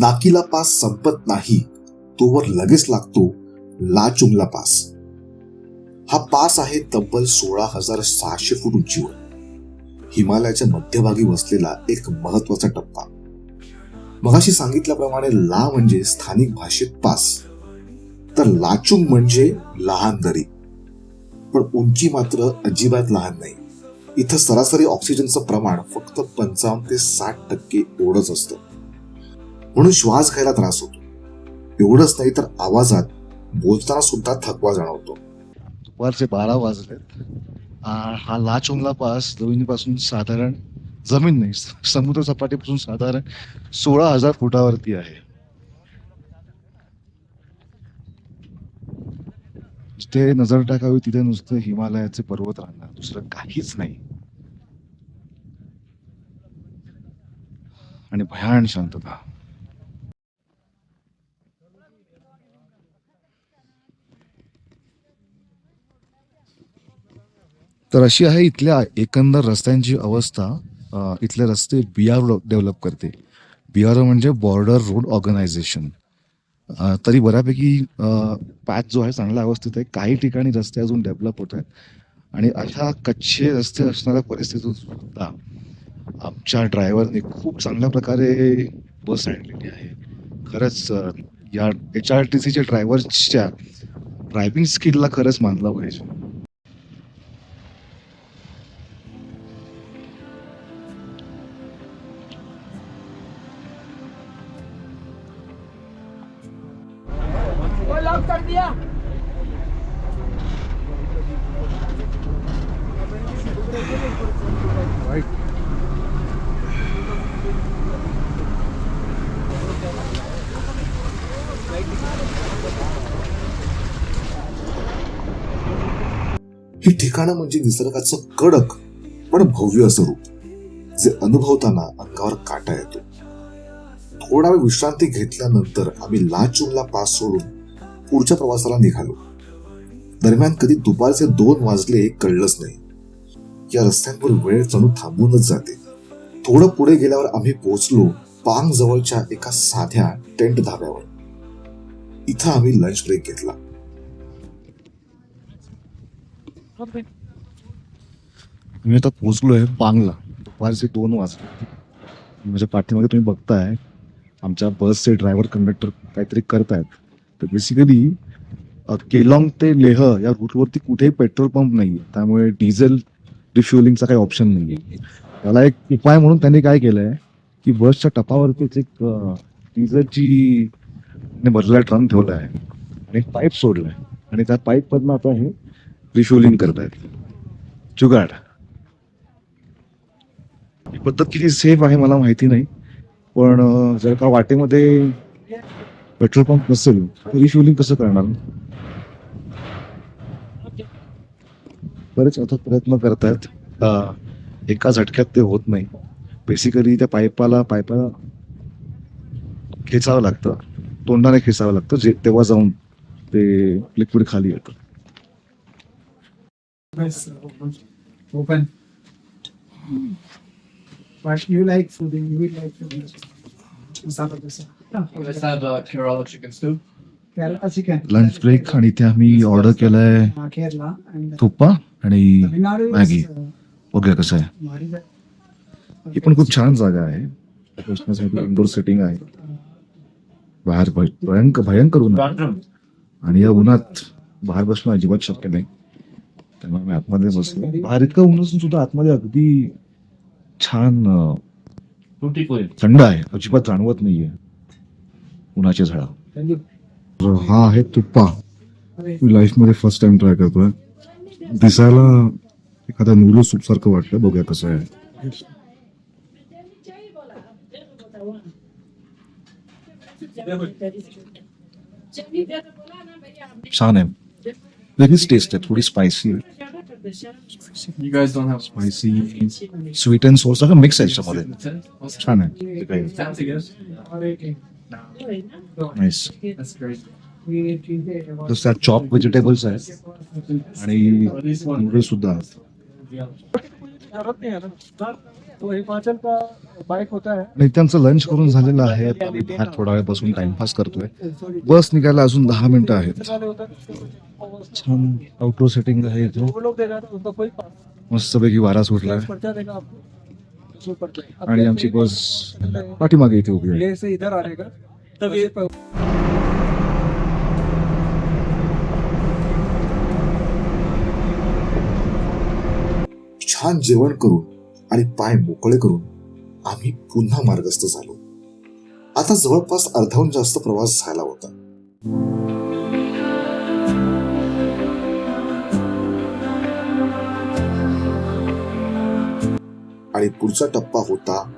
नाकीला pass संपत नाही तोवर लगेच लागतो लाचुंगला पास. हा पास आहे तब्बल सोळा हजार सहाशे फूट उंचीवर. हिमालयाच्या मध्यभागी वसलेला एक महत्त्वाचा टप्पा. मगाशी सांगितल्याप्रमाणे ला म्हणजे स्थानिक भाषेत पास. तर लाचुंग म्हणजे लहान दरी. पण उंची मात्र अजिबात लहान नाही. इथं सरासरी ऑक्सिजनचं प्रमाण फक्त पंचावन्न ते साठ टक्के एवढंच असतं. म्हणून श्वास घ्यायला त्रास होतो. एवढंच नाही तर आवाजात बोलताना सुद्धा थकवा जाणवतो. दुपारचे बारा वाजलेत हा लाचोंगला पास जमिनीपासून साधारण जमीन नाही समुद्र सपाटीपासून साधारण सोळा हजार फुटावरती आहे. जिथे नजर टाकावी तिथे नुसतं हिमालयाचे पर्वत राहणार दुसरं काहीच नाही. आणि भयान शांतता. तर अशी आहे इथल्या एकंदर रस्त्यांची अवस्था. इथले रस्ते आर डेव्हलप करते. बी आर म्हणजे बॉर्डर रोड ऑर्गनायझेशन तरी बऱ्यापैकी पॅच जो आहे चांगल्या अवस्थेत आहे. काही ठिकाणी रस्ते अजून डेव्हलप होत आहेत. आणि अशा कच्चे रस्ते असणाऱ्या परिस्थितीत सुद्धा आमच्या ड्रायव्हरने खूप चांगल्या प्रकारे बस आणलेली आहे. खरंच या एच आर टी सीच्या ड्रायव्हर्सच्या ड्रायव्हिंग स्किलला खरंच मानलं पाहिजे. दिया। ही ठिकाणं म्हणजे निसर्गाचं कडक पण भव्य असं रूप जे अनुभवताना अंगावर काटा येतो. थोडा वेळ विश्रांती घेतल्यानंतर आम्ही लाचुंगला पास सोडून पुढच्या प्रवासाला निघालो. दरम्यान कधी दुपारचे दोन वाजले कळलंच नाही. या रस्त्यांवर वेळ जणू थांबूनच जाते. थोडं पुढे गेल्यावर आम्ही पोहोचलो पांग जवळच्या एका साध्या टेंट धाब्यावर. इथं आम्ही लंच ब्रेक घेतला. मी आता पोहोचलोय पांगला. दुपारचे दोन वाजले. माझ्या पाठीमागे तुम्ही बघताय आमच्या बसचे ड्रायव्हर कंडक्टर काहीतरी करतायत. तर बेसिकली केलॉंग ते लेह या रूटवरती कुठेही पेट्रोल पंप नाही त्यामुळे डिझेल रिफ्युलिंगचा काही ऑप्शन नाही त्याला एक उपाय म्हणून त्यांनी काय केलंय की बसच्या टपावरतीच एक डिझेलची भरलेला ट्रम ठेवला आहे आणि एक पाईप सोडलाय. आणि त्या पाईप मधनं आता हे रिफ्युलिंग करतायत. जुगाड. ही पद्धत किती सेफ आहे मला माहिती नाही. पण जर का वाटेमध्ये पेट्रोल पंप नसेल तर रिफ्युलिंग कसं करणार? बरेच अथक प्रयत्न करतायत. आहेत एका झटक्यात ते होत नाही. बेसिकली त्या पाईपाला पाईपाला खेचावं लागतं. तोंडाने खेचावं लागतं. जे तेव्हा जाऊन ते लिक्विड खाली येतं. Open open. Hmm. But you like food, you will like food. Uh. Lunch break आणि इथे आम्ही ऑर्डर केलंय Uh, तुप्पा आणि Maggi. is uh, बघूया कसं आहे. ही पण खूप छान जागा आहे. बसण्यासाठी इंडोर सेटिंग आहे. बाहेर भय- भयंकर भयंकर ऊन आहे. आणि या उन्हात बाहेर बसणं अजिबात शक्य नाही. त्यामुळे मी आतमध्ये बसलो. बाहेर इतकं ऊन असून सुद्धा आतमध्ये अगदी छान अं, थंड आहे. अजिबात जाणवत नाहीये. उन्हाची झळा. तर हा आहे तुप्पा. मी लाईफमध्ये फर्स्ट टाइम ट्राय करतोय. दिसायला एखाद्या नूडल सूप सारखं वाटतं. बघूया कसं आहे. छान आहे. वेगळीच टेस्ट आहे. थोडी spicy You guys don't have spicy sweet and sour सगळं मिक्स आहे याच्यामध्ये छान आहे ते काही Fancy guys. Nice That's great. We treat it about- जसं चॉप व्हेजिटेबल्स आहेत आणि At least one. नूडल्स सुद्धा आहेत जरूरत नहीं है ना तो हिमाचल का बाइक होता है? नाही त्यांचं लंच करून झालेलं आहे. आता आम्ही बाहेर थोडा वेळ बसून टाइमपास करतोय. बस निघायला अजून दहा मिनिटं आहेत. है छान आउटडोर सेटिंग आहे इथे वो लोग देगा तो. उसका कोई मस्तपैकी वारा सुटलाय. पर्चा देगा आपको उसमें पर्चा आणि आमची बस पाठीमागे इथे उभी आहे. ये से इधर आने का? तब ये छान जेवण करून आणि पाय मोकळे करून आम्ही पुन्हा मार्गस्थ झालो. आता जवळपास अर्धाहून जास्त प्रवास झाला होता. आणि पुढचा टप्पा होता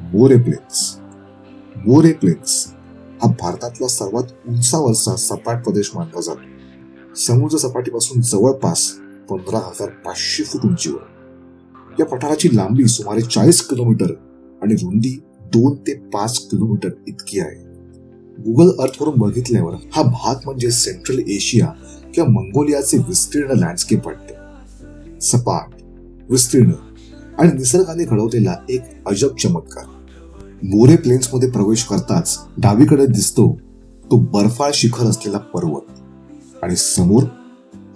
मोरे प्लेन्स मोरे प्लेन्स हा भारतातला सर्वात उंचावरचा सपाट प्रदेश मानला जातो. समुद्र सपाटीपासून जवळपास पंधरा हजार पाचशे फूट उंचीवर. या पठाराची लांबी सुमारे चाळीस किलोमीटर आणि रुंदी दोन ते पाच किलोमीटर इतकी आहे. गुगल अर्थवरून बघितल्यावर हा भाग म्हणजे सेंट्रल एशिया किंवा मंगोलियाचे विस्तीर्ण लँडस्केप वाटते. सपाट विस्तीर्ण आणि निसर्गाने घडवलेला एक अजब चमत्कार. मोरे प्लेन्समध्ये प्रवेश करताच डावीकडे दिसतो तो बर्फाळ शिखर असलेला पर्वत आणि समोर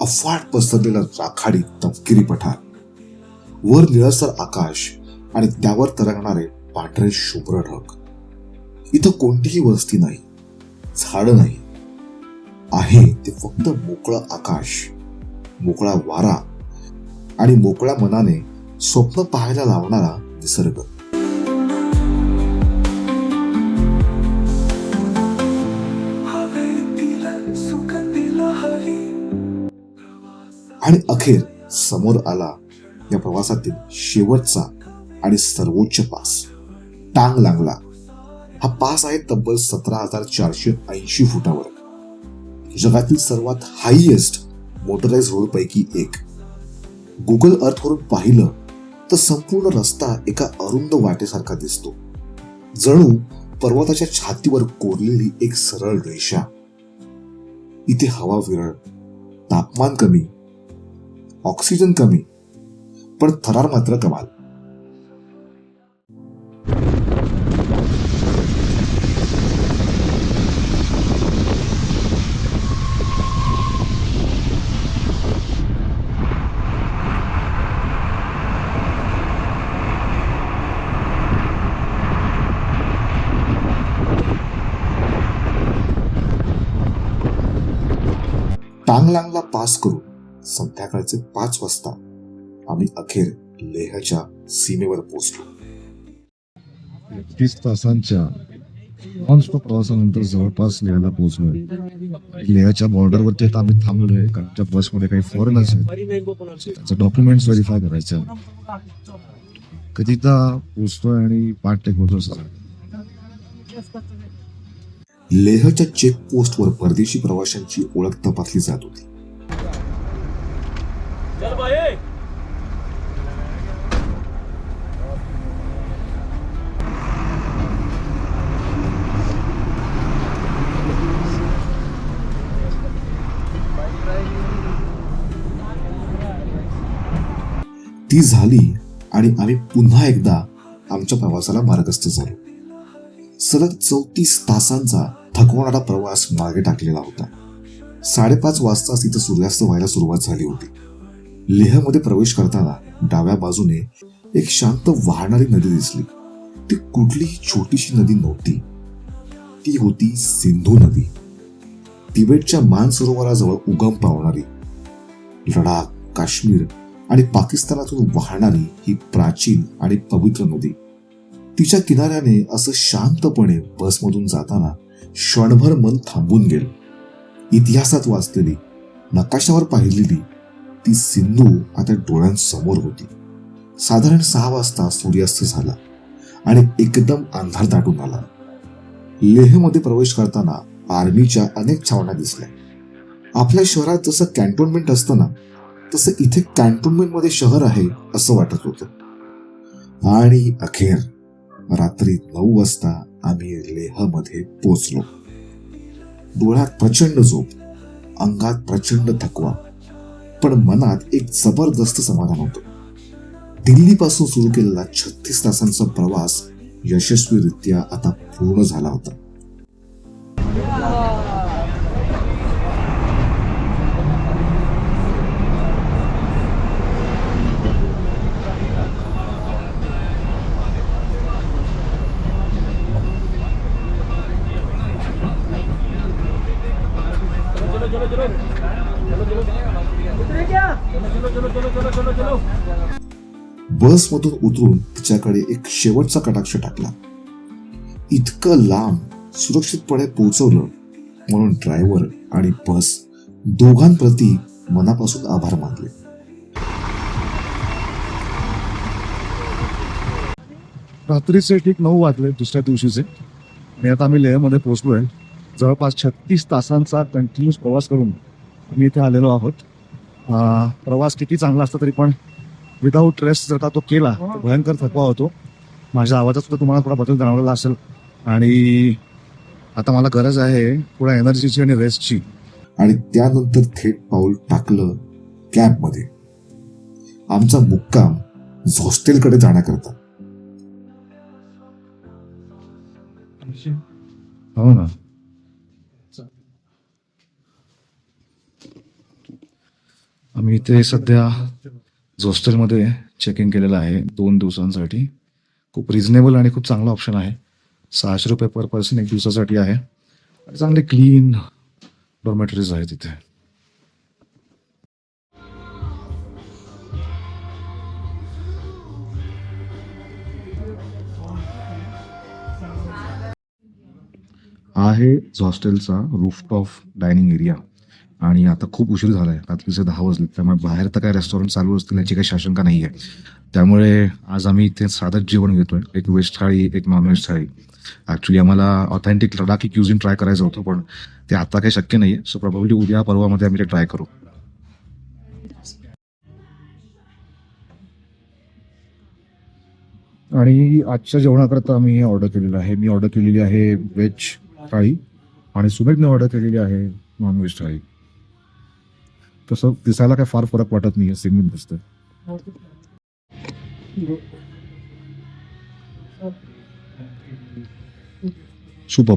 अफाट पसरलेला राखाडी तपकिरी पठार. वर निळसर आकाश आणि त्यावर तरंगणारे पांढरे शुभ्र ढग. इथं कोणतीही वस्ती नाही झाड नाही. आहे ते फक्त मोकळं आकाश मोकळा वारा आणि मोकळ्या मनाने स्वप्न पाहायला लावणारा निसर्ग. आणि अखेर समोर आला या प्रवासातील शेवटचा आणि सर्वोच्च पास. टांग लागला. हा पास आहे तब्बल सतरा हजार चारशे ऐंशी फुटावर. जगातील सर्वात हायएस्ट मोटराइज रोड पैकी एक गुगल अर्थवरून पाहिलं तर संपूर्ण रस्ता एका अरुंद वाटेसारखा दिसतो. जणू पर्वताच्या छातीवर कोरलेली एक सरळ रेषा. इथे हवा विरळ तापमान कमी ऑक्सिजन कमी पण थरार मात्र कमाल. टांगलांगला पास करून संध्याकाळचे पाच वाजता आम्ही अखेर लेहच्या सीमेवर पोहोचलो. तीस तासांच्या नॉनस्टॉप प्रवासानंतर जवळपास लेहला पोहोचलोय. लेहच्या बॉर्डरवरती आता आम्ही थांबलोय कारण त्या बसमध्ये काही फॉरेनर्स आहेत. त्यांचं डॉक्युमेंट्स व्हेरीफाय करायचं. कधीदा पोहोचतोय आणि पाठ टेकवतो सर लेहच्या चेक पोस्टवर परदेशी प्रवाशांची ओळख तपासली जात होती. ती झाली आणि आम्ही पुन्हा एकदा आमच्या प्रवासाला मार्गस्थ झालो. सलग चौतीस तासांचा थकवणारा प्रवास मागे टाकलेला होता. साडेपाच वाजता तिथं सूर्यास्त व्हायला सुरुवात झाली होती. लेहमध्ये प्रवेश करताना डाव्या बाजूने एक शांत वाहणारी नदी दिसली. ती कुठलीही छोटीशी नदी नव्हती. ती होती सिंधू नदी. तिबेटच्या मानसरोवराजवळ उगम पावणारी लडाख काश्मीर आणि पाकिस्तानातून वाहणारी ही प्राचीन आणि पवित्र नदी. तिच्या किनाऱ्याने असं शांतपणे बसमधून जाताना क्षणभर मन थांबून गेलं. इतिहासात वाचलेली नकाशावर पाहिलेली ती सिंधू आता डोळ्यांसमोर होती. साधारण सहा वाजता सूर्यास्त झाला आणि एकदम अंधार दाटून आला. लेहमध्ये प्रवेश करताना आर्मीच्या अनेक छावण्या दिसल्या. आपल्या शहरात जसं कॅन्टोन्मेंट असतं ना तसं इथे कॅन्टोन्मेंटमध्ये शहर आहे असं वाटत होतं. आणि अखेर रात्री नऊ वाजता आम्ही लेहमध्ये पोचलो डोळ्यात प्रचंड झोप अंगात प्रचंड थकवा पण मनात एक जबरदस्त समाधान होतं. दिल्लीपासून सुरू केलेला छत्तीस तासांचा प्रवास यशस्वीरित्या आता पूर्ण झाला होता. बसमधून उतरून तिच्याकडे एक शेवटचा कटाक्ष टाकला. इतकं लांब सुरक्षितपणे पोहोचवलं म्हणून ड्रायव्हर आणि बस दोघांप्रती मनापासून आभार मानले. रात्रीचे ठीक नऊ वाजले दुसऱ्या दिवशीचे. आणि आता आम्ही लेहमध्ये पोहोचलो आहे जवळपास छत्तीस तासांचा कंटिन्यूस प्रवास करून आम्ही इथे आलेलो आहोत. प्रवास किती चांगला असता तरी पण विदाऊट रेस्ट जर का तो केला तर भयंकर थकवा होतो. माझ्या आवाजात सुद्धा तुम्हाला थोडा बदल जाणवलेला असेल. आणि आता मला गरज आहे थोड्या एनर्जीची आणि रेस्टची आणि त्यानंतर थेट पाऊल टाकलं कॅबमध्ये आमचा मुक्काम हॉस्टेलकडे जाण्याकरता. हो ना. आम्ही इथे सध्या हॉस्टेलमध्ये चेक इन केलेलं आहे दोन दिवसांसाठी खूप रिझनेबल आणि खूप चांगला ऑप्शन आहे. सहाशे रुपये पर पर्सन एक दिवसासाठी आहे. आणि चांगले क्लीन डॉर्मेटरीज आहेत तिथे आहे हॉस्टेलचा रूफटॉप डायनिंग एरिया आणि आता खूप उशीर झाला आहे रात्रीचे दहा वाजले त्यामुळे बाहेर तर काय रेस्टॉरंट चालू असतील याची काही शाशंका नाही आहे त्यामुळे आज आम्ही इथे साधंच जेवण घेतोय. एक व्हेज थाळी एक नॉनव्हेज थाळी. ॲक्च्युली आम्हाला ऑथेंटिक लडाखी क्युझिन ट्राय करायचं होतं पण ते आता काही शक्य नाही आहे सो प्रॉब्ली उद्या पर्वामध्ये आम्ही ते ट्राय करू. आणि आजच्या जेवणाकरता आम्ही हे ऑर्डर केलेलं आहे. मी ऑर्डर केलेली आहे व्हेज थाळी आणि सुमेधने ऑर्डर केलेली आहे नॉनव्हेज थाळी. तसं दिसायला काय फार फरक वाटत नाही सेम दिसतं सुपर